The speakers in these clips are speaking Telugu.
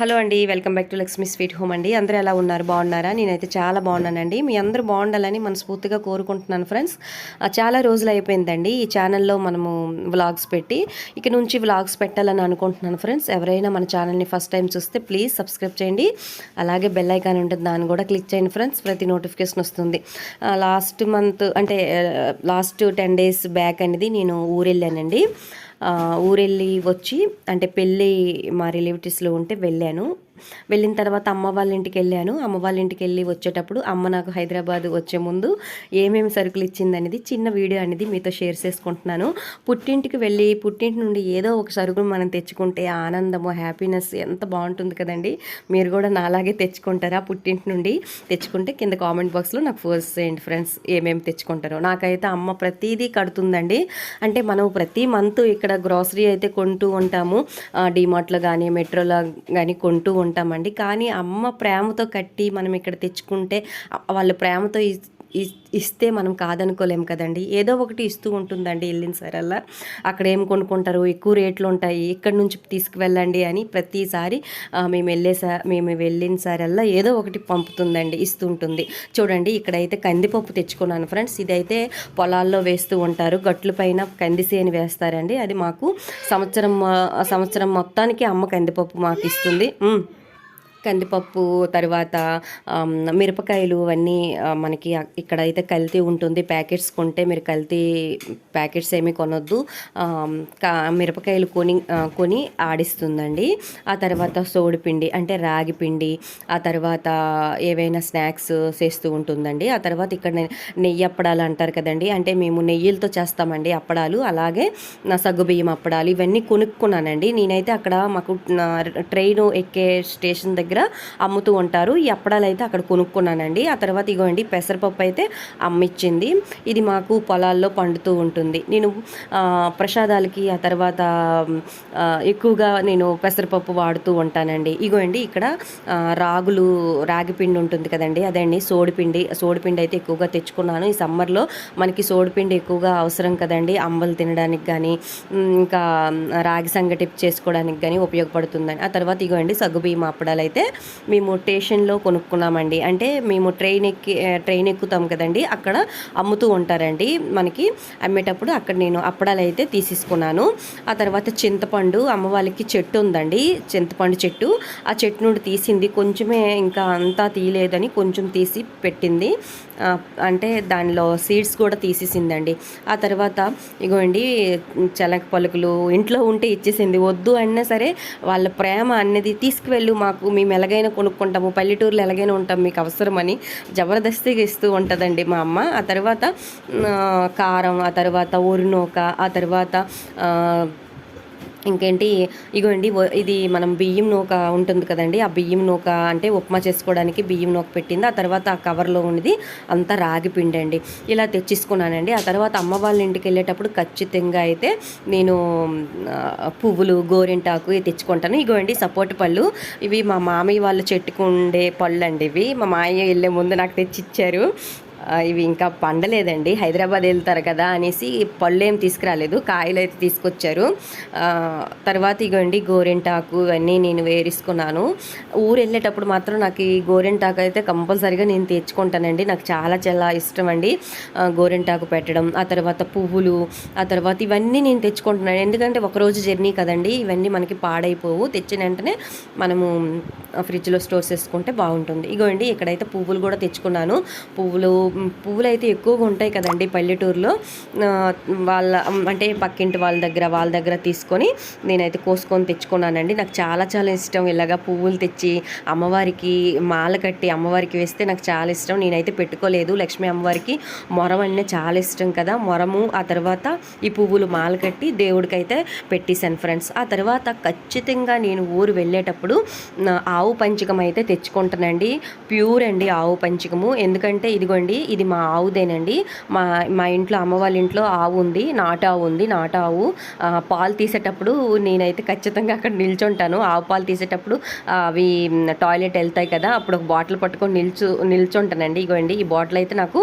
హలో అండి welcome back to Lakshmi sweet home అండి. అందరూ ఎలా ఉన్నారు? బాగున్నారా? నేనైతే చాలా బాగున్నానండి. మీ అందరూ బాగుండాలని మనస్ఫూర్తిగా కోరుకుంటున్నాను ఫ్రెండ్స్. చాలా రోజులు అయిపోయిందండి. ఈ ఛానల్లో మనము వ్లాగ్స్ పెట్టి ఇక నుంచి వ్లాగ్స్ పెట్టాలని అనుకుంటున్నాను ఫ్రెండ్స్. ఎవరైనా మన ఛానల్ని ఫస్ట్ టైం చూస్తే ప్లీజ్ సబ్స్క్రైబ్ చేయండి. అలాగే బెల్ ఐకాన్ ఉంటుంది దాన్ని కూడా క్లిక్ చేయండి ఫ్రెండ్స్. ప్రతి నోటిఫికేషన్ వస్తుంది. లాస్ట్ మంత్ అంటే లాస్ట్ టెన్ డేస్ బ్యాక్ అనేది నేను ఊరెళ్ళానండి. ఊరెళ్ళి వచ్చి అంటే పెళ్ళి మా రిలేటివ్స్లో ఉంటే వెళ్ళాను. వెళ్ళిన తర్వాత అమ్మ వాళ్ళ ఇంటికి వెళ్ళాను. అమ్మ వాళ్ళ ఇంటికి వెళ్ళి వచ్చేటప్పుడు అమ్మ నాకు హైదరాబాద్ వచ్చే ముందు ఏమేమి సరుకులు ఇచ్చింది అనేది చిన్న వీడియో అనేది మీతో షేర్ చేసుకుంటున్నాను. పుట్టింటికి వెళ్ళి పుట్టింటి నుండి ఏదో ఒక సరుకులు మనం తెచ్చుకుంటే ఆనందము హ్యాపీనెస్ ఎంత బాగుంటుంది కదండి. మీరు కూడా నాలాగే తెచ్చుకుంటారా పుట్టింటి నుండి? తెచ్చుకుంటే కింద కామెంట్ బాక్స్లో నాకు ఫోర్స్ చేయండి ఫ్రెండ్స్ ఏమేమి తెచ్చుకుంటారో. నాకైతే అమ్మ ప్రతిదీ కడుతుందండి. అంటే మనం ప్రతి మంత్ ఇక్కడ గ్రాసరీ అయితే కొంటూ ఉంటాము. డిమార్ట్లో కానీ మెట్రోలో కానీ కొంటూ ఉంటామండి. కానీ అమ్మ ప్రేమతో కట్టి మనం ఇక్కడ తెచ్చుకుంటే వాళ్ళ ప్రేమతో ఇస్తే మనం కాదనుకోలేం కదండి. ఏదో ఒకటి ఇస్తూ ఉంటుందండి వెళ్ళిన సరల్లా అక్కడ ఏం కొనుక్కుంటారు? ఎక్కువ రేట్లు ఉంటాయి. ఇక్కడ నుంచి తీసుకువెళ్ళండి అని ప్రతిసారి మేము వెళ్ళేసా మేము వెళ్ళిన సరల్లా ఏదో ఒకటి పంపుతుందండి ఇస్తుంటుంది చూడండి ఇక్కడైతే కందిపప్పు తెచ్చుకున్నాను ఫ్రెండ్స్. ఇదైతే పొలాల్లో వేస్తూ ఉంటారు. గట్ల పైన కందిసేని వేస్తారండి. అది మాకు సంవత్సరం సంవత్సరం మొత్తానికి అమ్మ కందిపప్పు మాకు ఇస్తుంది. కందిపప్పు తర్వాత మిరపకాయలు అవన్నీ మనకి ఇక్కడ ఇక్కడైతే కల్తీ ఉంటుంది. ప్యాకెట్స్ కొంటే మీరు కల్తీ ప్యాకెట్స్ ఏమీ కొనొద్దు. కా మిరపకాయలు కొని కొని ఆడిస్తుందండి. ఆ తర్వాత సోడిపిండి అంటే రాగి పిండి ఆ తర్వాత ఏవైనా స్నాక్స్ చేస్తూ ఉంటుందండి. ఆ తర్వాత ఇక్కడ నెయ్యి అప్పడాలు అంటారు కదండి. అంటే మేము నెయ్యిలతో చేస్తామండి అప్పడాలు. అలాగే నా సగ్గుబియ్యం అప్పడాలు ఇవన్నీ కొనుక్కున్నానండి. నేనైతే అక్కడ మాకు ట్రైన్ ఎక్కే స్టేషన్ దగ్గర దగ్గర అమ్ముతూ ఉంటారు. ఈ అప్పడాలు అయితే అక్కడ కొనుక్కున్నానండి. ఆ తర్వాత ఇగోండి పెసరపప్పు అయితే అమ్మిచ్చింది. ఇది మాకు పొలాల్లో పండుతూ ఉంటుంది. నేను ప్రసాదాలకి ఆ తర్వాత ఎక్కువగా నేను పెసరపప్పు వాడుతూ ఉంటానండి. ఇగోండి ఇక్కడ రాగులు రాగి పిండి ఉంటుంది కదండి. అదండి సోడిపిండి సోడిపిండి అయితే ఎక్కువగా తెచ్చుకున్నాను. ఈ సమ్మర్లో మనకి సోడిపిండి ఎక్కువగా అవసరం కదండి. అంబలు తినడానికి కానీ ఇంకా రాగి సంగటి చేసుకోవడానికి కానీ ఉపయోగపడుతుందని. ఆ తర్వాత ఇగోండి సగ్గుబియ్యం అప్పడాలు అయితే మేము స్టేషన్లో కొనుక్కున్నామండి. అంటే మేము ట్రైన్ ఎక్కి ట్రైన్ ఎక్కుతాం కదండి. అక్కడ అమ్ముతూ ఉంటారండి. మనకి అమ్మేటప్పుడు అక్కడ నేను అప్పడాలు అయితే తీసేసుకున్నాను. ఆ తర్వాత చింతపండు అమ్మవాళ్ళకి చెట్టు ఉందండి. చింతపండు చెట్టు. ఆ చెట్టు నుండి తీసింది. కొంచెమే ఇంకా అంతా తీయలేదని కొంచెం తీసి పెట్టింది. అంటే దానిలో సీడ్స్ కూడా తీసేసిందండి. ఆ తర్వాత ఇగోండి చలక పలుకులు ఇంట్లో ఉంటే ఇచ్చేసింది. వద్దు అన్నా సరే వాళ్ళ ప్రేమ అనేది తీసుకువెళ్ళు మాకు. మేము ఎలాగైనా కొనుక్కుంటాము పల్లెటూరులో ఎలాగైనా ఉంటాం మీకు అవసరమని జబర్దస్తిగా ఇస్తూ ఉంటుందండి మా అమ్మ. ఆ తర్వాత కారం ఆ తర్వాత ఒరినోక ఆ తర్వాత ఇంకేంటి ఇగోండి ఇది మనం బియ్యం నూక ఉంటుంది కదండి ఆ బియ్యం నూక అంటే ఉప్మా చేసుకోవడానికి బియ్యం నూక పెట్టింది. ఆ తర్వాత ఆ కవర్లో ఉన్నది అంతా రాగి పిండి అండి. ఇలా తెచ్చేసుకున్నానండి. ఆ తర్వాత అమ్మ వాళ్ళ ఇంటికి వెళ్ళేటప్పుడు ఖచ్చితంగా అయితే నేను పువ్వులు గోరింటాకు ఇవి తెచ్చుకుంటాను. ఇగోండి సపోర్ట్ పళ్ళు. ఇవి మా మామయ్య వాళ్ళు చెట్టుకు ఉండే పళ్ళు అండి ఇవి. మా మామయ్య వెళ్ళే ముందు నాకు తెచ్చిచ్చారు. ఇవి ఇంకా పండలేదండి. హైదరాబాద్ వెళ్తారు కదా అనేసి పళ్ళు ఏం తీసుకురాలేదు. కాయలు అయితే తీసుకొచ్చారు. తర్వాత ఇగోండి గోరింటాకు ఇవన్నీ నేను వేరేసుకున్నాను. ఊరు వెళ్ళేటప్పుడు మాత్రం నాకు ఈ గోరింటాకు అయితే కంపల్సరీగా నేను తెచ్చుకుంటానండి. నాకు చాలా చాలా ఇష్టం అండి గోరింటాకు పెట్టడం. ఆ తర్వాత పువ్వులు ఆ తర్వాత ఇవన్నీ నేను తెచ్చుకుంటున్నాను. ఎందుకంటే ఒకరోజు జర్నీ కదండి ఇవన్నీ మనకి పాడైపోవు. తెచ్చిన వెంటనే మనము ఫ్రిడ్జ్లో స్టోర్ చేసుకుంటే బాగుంటుంది. ఇగోండి ఇక్కడైతే పువ్వులు కూడా తెచ్చుకున్నాను. పువ్వులు పువ్వులు అయితే ఎక్కువగా ఉంటాయి కదండి పల్లెటూరులో. వాళ్ళ అంటే పక్కింటి వాళ్ళ దగ్గర వాళ్ళ దగ్గర తీసుకొని నేనైతే కోసుకొని తెచ్చుకున్నానండి. నాకు చాలా చాలా ఇష్టం. ఇలాగా పువ్వులు తెచ్చి అమ్మవారికి మాల కట్టి అమ్మవారికి వేస్తే నాకు చాలా ఇష్టం. నేనైతే పెట్టుకోలేదు. లక్ష్మీ అమ్మవారికి మొరం అంటే చాలా ఇష్టం కదా. మొరము ఆ తర్వాత ఈ పువ్వులు మాల కట్టి దేవుడికైతే పెట్టేశాను ఫ్రెండ్స్. ఆ తర్వాత ఖచ్చితంగా నేను ఊరు వెళ్ళేటప్పుడు ఆవు పంచకం అయితే తెచ్చుకుంటానండి. ప్యూర్ అండి ఆవు పంచకము. ఎందుకంటే ఇదిగోండి ఇది మా ఆవుదేనండి. మా మా ఇంట్లో అమ్మ వాళ్ళ ఇంట్లో ఆవు ఉంది నాటు ఆవు ఉంది నాటు ఆవు. పాలు తీసేటప్పుడు నేనైతే ఖచ్చితంగా అక్కడ నిల్చుంటాను. ఆవు పాలు తీసేటప్పుడు అవి టాయిలెట్ వెళ్తాయి కదా అప్పుడు ఒక బాటిల్ పట్టుకొని నిల్చు నిల్చుంటానండి. ఇగోండి ఈ బాటిల్ అయితే నాకు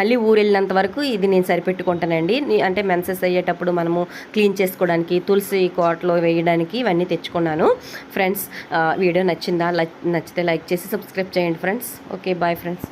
మళ్ళీ ఊరు వెళ్ళినంత వరకు ఇది నేను సరిపెట్టుకుంటానండి. అంటే మెన్సెస్ అయ్యేటప్పుడు మనము క్లీన్ చేసుకోవడానికి తులసి కోటలో వేయడానికి ఇవన్నీ తెచ్చుకున్నాను. ఫ్రెండ్స్ వీడియో నచ్చిందా? నచ్చితే లైక్ చేసి సబ్స్క్రైబ్ చేయండి ఫ్రెండ్స్. Okay bye friends.